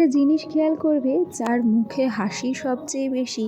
একটা জিনিস খেয়াল করবে যার মুখে হাসি সবচেয়ে বেশি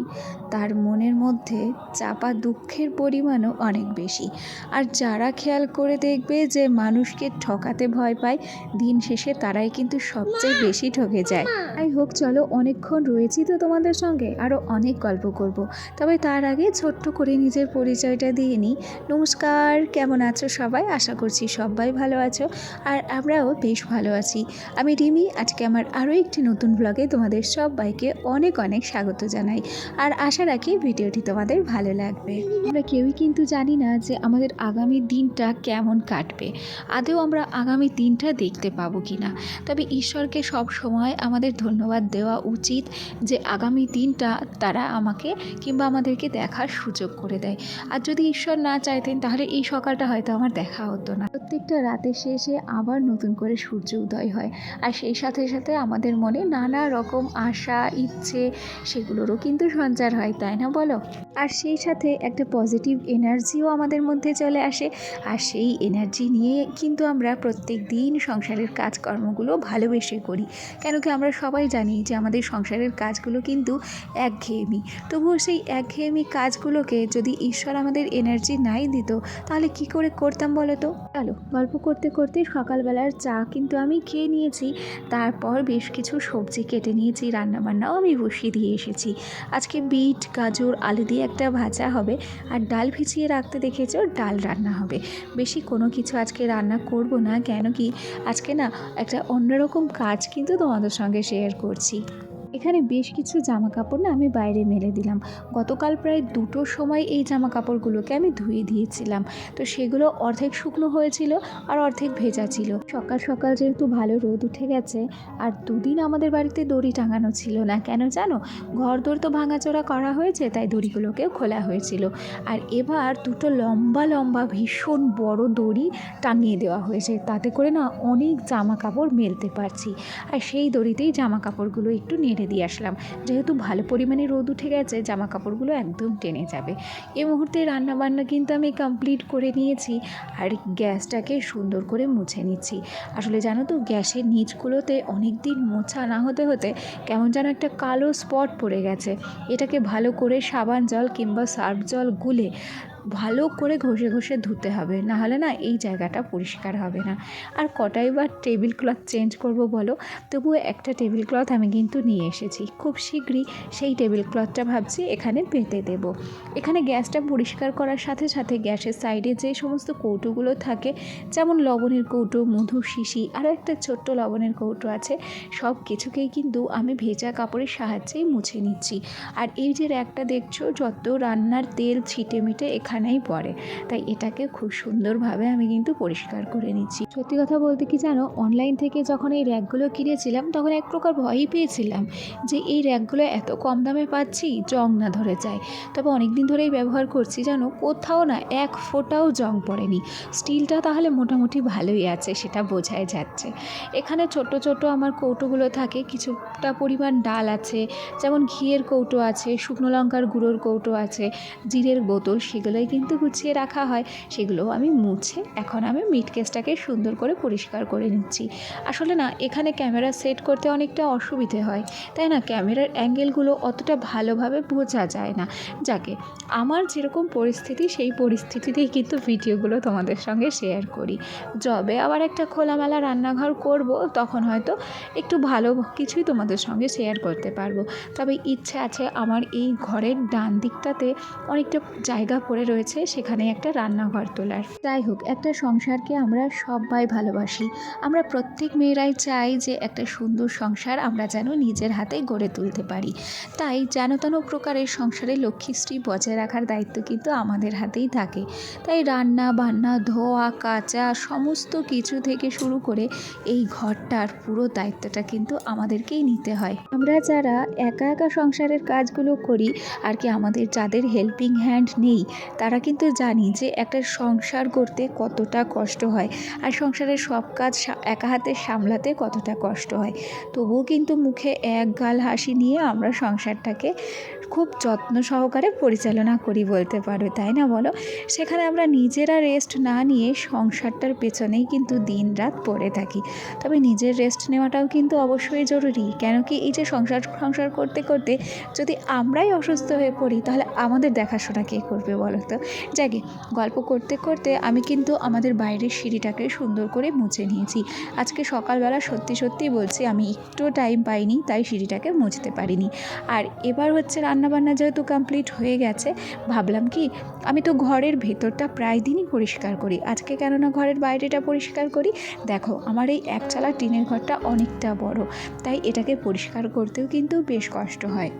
তার মনের মধ্যে চাপা দুঃখের পরিমাণও অনেক বেশি। আর যারা খেয়াল করে দেখবে যে মানুষকে ঠকাতে ভয় পায় দিন শেষে তারাই কিন্তু সবচেয়ে বেশি ঠকে যায়। যাই হোক চলো অনেকক্ষণ রয়েছি তো তোমাদের সঙ্গে আরও অনেক গল্প করব। তবে তার আগে ছোট্ট করে নিজের পরিচয়টা দিয়ে নিই। নমস্কার কেমন আছো সবাই? আশা করছি সবাই ভালো আছো। আর আমরাও বেশ ভালো আছি। আমি রিমি আজকে আমার আরও একটি নতুন ব্লগে তোমাদের সবাইকে অনেক অনেক স্বাগত জানাই। আর আশা রাখি ভিডিওটি তোমাদের ভালো লাগবে। আমরা কেউই কিন্তু জানি না যে আমাদের আগামী দিনটা কেমন কাটবে। আদৌ আমরা আগামী দিনটা দেখতে পাবো কি না তবে ঈশ্বরকে সব সময় আমাদের ধন্যবাদ দেওয়া উচিত যে আগামী দিনটা তারা আমাকে কিংবা আমাদেরকে দেখার সুযোগ করে দেয়। আর যদি ঈশ্বর না চাইতেন, তাহলে এই সকালটা হয়তো আমার দেখা হতো না। প্রত্যেকটা রাতের শেষে আবার নতুন করে সূর্য উদয় হয়। আর সেই সাথে সাথে আমাদের মনে নানা রকম আশা, ইচ্ছে, সেগুলোরও কিন্তু সঞ্চার হয়, তাই না বলো? আর সেই সাথে একটা পজিটিভ এনার্জিও আমাদের মধ্যে চলে আসে। আর সেই এনার্জি নিয়ে কিন্তু আমরা প্রত্যেক দিন সংসারের কাজকর্মগুলো ভালোবেসে করি। কেন কি আমরা সবাই জানি যে আমাদের সংসারের কাজগুলো কিন্তু একঘেয়েমি। তবুও সেই একঘেয়েমি কাজগুলোকে যদি ঈশ্বর আমাদের এনার্জি নাই দিত, তাহলে কি করে করতাম বলো তো? চলো, গল্প করতে করতে সকালবেলার চা কিন্তু আমি খেয়ে নিয়েছি। তারপর বেশ কিছু সবজি কেটে নিয়েছি, রান্নাবান্নাও আমি বসিয়ে দিয়ে এসেছি। আজকে বিট, গাজর, আলু দিয়ে একটা ভাজা হবে আর ডাল ভিজিয়ে রাখতে দেখেছ ডাল রান্না হবে। বেশি কোনো কিছু আজকে রান্না করব না কেন কি আজকে না একটা অন্যরকম কাজ কিন্তু তোমাদের সঙ্গে শেয়ার করছি। এখানে বেশ কিছু জামা কাপড় না আমি বাইরে মেলে দিলাম। গতকাল প্রায় দুটোর সময় এই জামা কাপড়গুলোকে আমি ধুয়ে দিয়েছিলাম। তো সেগুলো অর্ধেক শুকনো হয়েছিল আর অর্ধেক ভেজা ছিল। সকাল সকাল যেহেতু ভালো রোদ উঠে গেছে, আর দুদিন আমাদের বাড়িতে দড়ি টাঙানো ছিল না। কেন জানো? ঘর দৌড় তো ভাঙাচোরা করা হয়েছে, তাই দড়িগুলোকেও খোলা হয়েছিল। আর এবার দুটো লম্বা লম্বা, ভীষণ বড় দড়ি টাঙিয়ে দেওয়া হয়েছে। তাতে করে না অনেক জামা কাপড় মেলতে পারছি। আর সেই দড়িতেই জামা কাপড়গুলো একটু নেড়ে দিয়ে আসলাম। যেহেতু ভালো পরিমাণে রোদ উঠে গেছে জামা কাপড়গুলো একদম টেনে যাবে। এই মুহূর্তে রান্না বান্না কিন্তু আমি কমপ্লিট করে নিয়েছি আর গ্যাসটাকে সুন্দর করে মুছে নিচ্ছি। আসলে জানো তো, গ্যাসের নিচগুলোতে অনেক দিন মোছা না হতে হতে কেমন যেন একটা কালো স্পট পড়ে গেছে। এটাকে ভালো করে সাবান জল কিংবা সার্ফ জল গুলে ভালো করে ঘষে ঘষে ধুতে হবে না হলে না এই জায়গাটা পরিষ্কার হবে না। আর কটাই বার টেবিল ক্লথ চেঞ্জ করব বলো? তবুও একটা টেবিল ক্লথ আমি কিন্তু নিয়ে এসেছি। খুব শীঘ্রই সেই টেবিল ক্লথটা ভাবছি এখানে পেতে দেব। এখানে গ্যাসটা পরিষ্কার করার সাথে সাথে গ্যাসের সাইডে যে সমস্ত কৌটোগুলো থাকে, যেমন লবণের কৌটো, মধু, শিশি আরও একটা ছোট্ট লবণের কৌটো আছে, সব কিছুকেই কিন্তু আমি ভেজা কাপড়ের সাহায্যেই মুছে নিচ্ছি। আর এই যে র্যাকটা দেখছ, যত রান্নার তেল ছিটে মিটে এখানেই পড়ে। তাই এটাকে খুব সুন্দরভাবে আমি কিন্তু পরিষ্কার করে নিচ্ছি। সত্যি কথা বলতে কি জানো অনলাইন থেকে যখন এই র্যাকগুলো কিনেছিলাম, তখন এক প্রকার ভয়ই পেয়েছিলাম যে এই র্যাকগুলো এত কম দামে পাচ্ছি, জং না ধরে যায়। তবে অনেক দিন ধরেই ব্যবহার করছি, জানো, কোথাও না এক ফোঁটাও জং পড়েনি। স্টিলটা তাহলে মোটামুটি ভালোই আছে, সেটা বোঝাই যাচ্ছে। এখানে ছোট ছোট আমার কৌটোগুলো থাকে, কিছুটা পরিমাণ ডাল আছে, যেমন ঘিয়ের কৌটো আছে, শুকনো লঙ্কার গুঁড়োর কৌটো আছে, জিরের বোতল সেগুলোই কিন্তু গুছিয়ে রাখা হয়, সেগুলোও আমি মুছে এখন আমি মিট কেসটাকে সুন্দর করে পরিষ্কার করে নিচ্ছি। আসলে না, এখানে ক্যামেরা সেট করতে অনেকটা অসুবিধে হয়, তাই না? ক্যামেরার অ্যাঙ্গেলগুলো অতটা ভালোভাবে বোঝা যায় না। যাকে আমার যেরকম পরিস্থিতি, সেই পরিস্থিতিতেই কিন্তু ভিডিওগুলো তোমাদের সঙ্গে শেয়ার করি। যবে আবার একটা খোলামেলা রান্নাঘর করব, তখন হয়তো একটু ভালো কিছুই তোমাদের সঙ্গে শেয়ার করতে পারব। তবে ইচ্ছে আছে আমার এই ঘরের ডান দিকটাতে অনেকটা জায়গা পড়ে রয়েছে সেখানে একটা রান্নাঘর তোলার। যাই হোক, একটা সংসারকে আমরা সবাই ভালোবাসি। আমরা প্রত্যেক মেয়েরাই চাই যে একটা সুন্দর সংসার আমরা যেন নিজের হাতে গড়ে তুলতে পারি। তাই যেন তেন প্রকারের সংসারে লক্ষ্মীশ্রী বজায় রাখার দায়িত্ব কিন্তু আমাদের হাতেই থাকে। তাই রান্না, বান্না, ধোয়া, কাচা, সমস্ত কিছু থেকে শুরু করে এই ঘরটার পুরো দায়িত্বটা কিন্তু আমাদেরকেই নিতে হয়। আমরা যারা একা একা সংসারের কাজগুলো করি, আর কি আমাদের যাদের হেল্পিং হ্যান্ড নেই তারা কিন্তু জানি যে একটা সংসার করতে কতটা কষ্ট হয় আর সংসারের সব কাজ একা হাতে সামলাতে কতটা কষ্ট হয়। তবুও কিন্তু মুখে এক গাল হাসি নিয়ে আমরা সংসারটাকে খুব যত্ন সহকারে পরিচালনা করি বলতে পারো, তাই না বলো? সেখানে আমরা নিজেরা রেস্ট না নিয়ে সংসারটার পেছনেই কিন্তু দিন রাত পড়ে থাকি। তবে নিজের রেস্ট নেওয়াটাও কিন্তু অবশ্যই জরুরি। কেন কি এই যে সংসার সংসার করতে করতে যদি আমরাই অসুস্থ হয়ে পড়ি, তাহলে আমাদের দেখাশোনা কে করবে বলো তো যাকে গল্প করতে করতে আমি কিন্তু আমাদের বাইরের সিঁড়িটাকে সুন্দর করে মুছে নিয়েছি। আজকে সকালবেলা সত্যি সত্যি বলছি আমি একটু টাইম পাইনি, তাই সিঁড়িটাকে মুছতে পারিনি। আর এবার হচ্ছে রান্নাবান্না যেহেতু কমপ্লিট হয়ে গেছে, ভাবলাম কি, আমি তো ঘরের ভেতরটা প্রায় দিনই পরিষ্কার করি। আজকে কেননা ঘরের বাইরেটা পরিষ্কার করি, দেখো আমার এই একচালা টিনের ঘরটা অনেকটা বড়, তাই এটাকে পরিষ্কার করতেও কিন্তু বেশ কষ্ট হয়।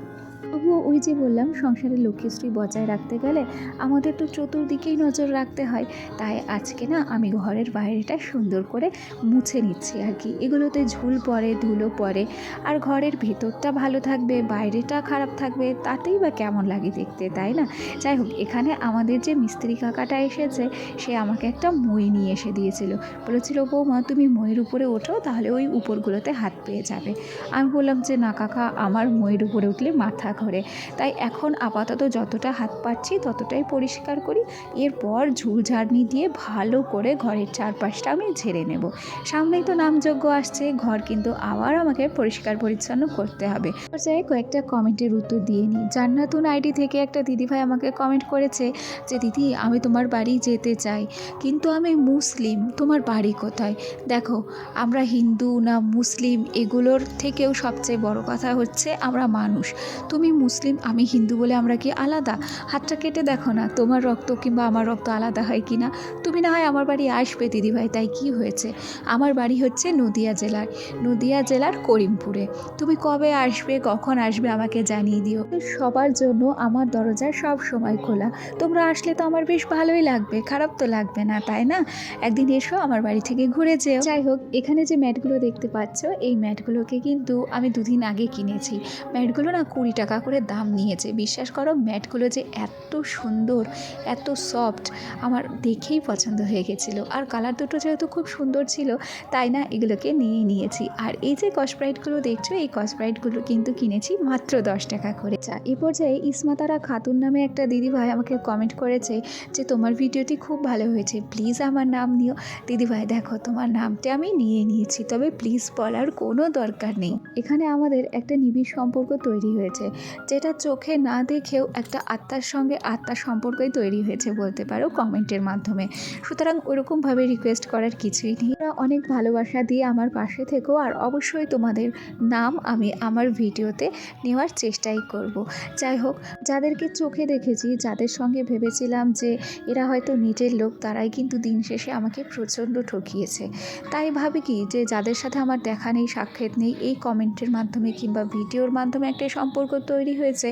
তবুও ওই যে বললাম, সংসারে লক্ষ্মীশ্রী বজায় রাখতে গেলে আমাদের তো চতুর্দিকেই নজর রাখতে হয়। তাই আজকে না আমি ঘরের বাইরেটা সুন্দর করে মুছে নিচ্ছি আর কি। এগুলোতে ঝুল পড়ে, ধুলো পড়ে, আর ঘরের ভেতরটা ভালো থাকবে, বাইরেটা খারাপ থাকবে, তাতেই বা কেমন লাগে দেখতে, তাই না? যাই হোক, এখানে আমাদের যে মিস্ত্রি কাকাটা এসেছে, সে আমাকে একটা মই নিয়ে এসে দিয়েছিল। বলেছিল, বৌমা, তুমি মইয়ের উপরে ওঠো, তাহলে ওই উপরগুলোতে হাত পেয়ে যাবে। আমি বললাম, যে না কাকা, আমার মইয়ের উপরে উঠলে মাথা ঘোরে তাই এখন আপাতত যতটা হাত পাচ্ছি ততটাই পরিষ্কার করি। এরপর ঝুল ঝাড়নি দিয়ে ভালো করে ঘরের চারপাশটা আমি ঝেড়ে নেব। সামনেই তো নামযজ্ঞ আসছে, ঘর কিন্তু আবার আমাকে পরিষ্কার পরিচ্ছন্ন করতে হবে। পর্যায়ে কয়েকটা কমেন্টের উত্তর দিয়ে নিই। জান্নাতুন আইডি থেকে একটা দিদিভাই আমাকে কমেন্ট করেছে যে, দিদি, আমি তোমার বাড়ি যেতে চাই, কিন্তু আমি মুসলিম, তোমার বাড়ি কোথায়? দেখো, আমরা হিন্দু না মুসলিম, এগুলোর থেকেও সবচেয়ে বড় কথা হচ্ছে আমরা মানুষ। তুমি মুসলিম, আমি হিন্দু বলে আমরা কি আলাদা? হাতটা কেটে দেখো না, তোমার রক্ত কিংবা আমার রক্ত আলাদা হয় কি না তুমি না হয় আমার বাড়ি আসবে দিদিভাই তাই কি হয়েছে? আমার বাড়ি হচ্ছে নদিয়া জেলার নদিয়া জেলার করিমপুরে। তুমি কবে আসবে, কখন আসবে আমাকে জানিয়ে দিও। সবার জন্য আমার দরজা সব সময় খোলা। তোমরা আসলে তো আমার বেশ ভালোই লাগবে, খারাপ তো লাগবে না, তাই না? একদিন এসো আমার বাড়ি থেকে ঘুরে যেও। যাই হোক, এখানে যে ম্যাটগুলো দেখতে পাচ্ছ, এই ম্যাটগুলোকে কিন্তু আমি দুদিন আগে কিনেছি। ম্যাটগুলো না কুড়ি টাকা করে দাম নিয়েছে। বিশ্বাস করো, ম্যাটগুলো যে এত সুন্দর, এত সফট আমার দেখেই পছন্দ হয়ে গেছিল। আর কালার দুটো যেহেতু খুব সুন্দর ছিল, তাই না এগুলোকে নিয়ে নিয়েছি। আর এই যে কসপ্রাইটগুলো দেখছ, এই কসপ্রাইটগুলো কিন্তু কিনেছি মাত্র দশ টাকা করে। চা এ পর্যায়ে ইসমাতারা খাতুন নামে একটা দিদিভাই আমাকে কমেন্ট করেছে যে, তোমার ভিডিওটি খুব ভালো হয়েছে প্লিজ আমার নাম নিও। দিদিভাই, দেখো, তোমার নামটা আমি নিয়ে নিয়েছি, তবে প্লিজ বলার কোনো দরকার নেই। এখানে আমাদের একটা নিবিড় সম্পর্ক তৈরি হয়েছে। যেটা চোখে না দেখেও একটা আত্মার সঙ্গে আত্মার সম্পর্কই তৈরি হয়েছে বলতে পারো কমেন্টের মাধ্যমে। সুতরাং ওরকমভাবে রিকোয়েস্ট করার কিছুই নেই। অনেক ভালোবাসা দিয়ে আমার পাশে থেকো আর অবশ্যই তোমাদের নাম আমি আমার ভিডিওতে নেওয়ার চেষ্টাই করব। যাই হোক, যাদেরকে চোখে দেখেছি, যাদের সঙ্গে ভেবেছিলাম যে এরা হয়তো নিজের লোক, তারাই কিন্তু দিন শেষে আমাকে প্রচণ্ড ঠকিয়েছে। তাই ভাবি কি যে যাদের সাথে আমার দেখা নেই, সাক্ষাৎ নেই, এই কমেন্টের মাধ্যমে কিংবা ভিডিওর মাধ্যমে একটা সম্পর্ক তৈরি হয়েছে,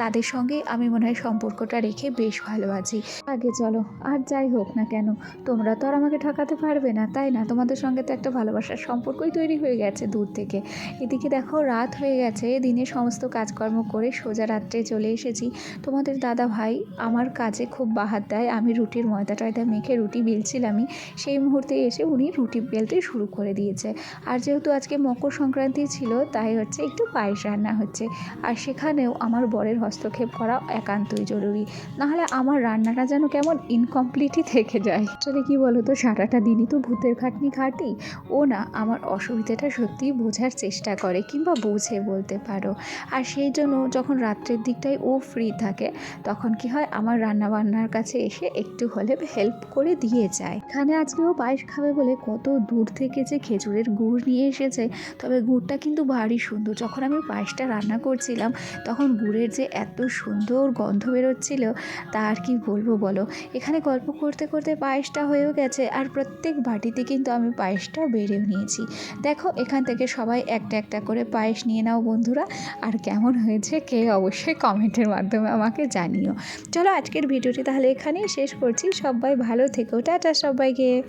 তাদের সঙ্গে আমি মনে হয় সম্পর্কটা রেখে বেশ ভালো আছি। আগে চলো, আর যাই হোক না কেন, তোমরা তো আর আমাকে ঠকাতে পারবে না, তাই না? তোমাদের সঙ্গে তো একটা ভালোবাসার সম্পর্কই তৈরি হয়ে গেছে দূর থেকে। এদিকে দেখো, রাত হয়ে গেছে, দিনে সমস্ত কাজকর্ম করে সোজা রাত্রে চলে এসেছি। তোমাদের দাদা ভাই আমার কাজে খুব বাহাত দেয়, আমি রুটির ময়দা টয়দা মেখে রুটি বেলছিলামই সেই মুহূর্তে এসে উনি রুটি বেলতে শুরু করে দিয়েছে। আর যেহেতু আজকে মকর সংক্রান্তি ছিল, তাই হচ্ছে একটু পায়েস রান্না হচ্ছে। আর সেখানেও আমার বরের হস্তক্ষেপ করা একান্তই জরুরি। নাহলে আমার রান্নাটা যেন কেমন ইনকমপ্লিটই থেকে যায়। আসলে কি বলো তো সারাটা দিনই তো ভূতের খাটনি খাটি ও না, আমার অসুবিধাটা সত্যিই বোঝার চেষ্টা করে কিংবা বোঝে বলতে পারো। আর সেই জন্য যখন রাত্রের দিকটায় ও ফ্রি থাকে, তখন কি হয়, আমার রান্না বান্নার কাছে এসে একটু হলে হেল্প করে দিয়ে যায়। এখানে আজকে ও পায়েস খাবে বলে কত দূর থেকে যে খেজুরের গুড় নিয়ে এসেছে। তবে গুড়টা কিন্তু ভারী সুন্দর। যখন আমি পায়েসটা রান্না করছিলাম তখন গুড়ের যে এত সুন্দর গন্ধ বেরোচ্ছিল, তা আর কি বলব বলো? এখানে গল্প করতে করতে পায়েসটা হয়েও গেছে, আর প্রত্যেক বাটিতে কিন্তু আমি পায়েসটা বেড়েও নিয়েছি। দেখো, এখান থেকে সবাই একটা একটা করে পায়েস নিয়ে নাও বন্ধুরা, আর কেমন হয়েছে কে অবশ্যই কমেন্টের মাধ্যমে আমাকে জানিও। চলো, আজকের ভিডিওটি তাহলে এখানেই শেষ করছি। সবাই ভালো থেকো। টাটা সবাইকে।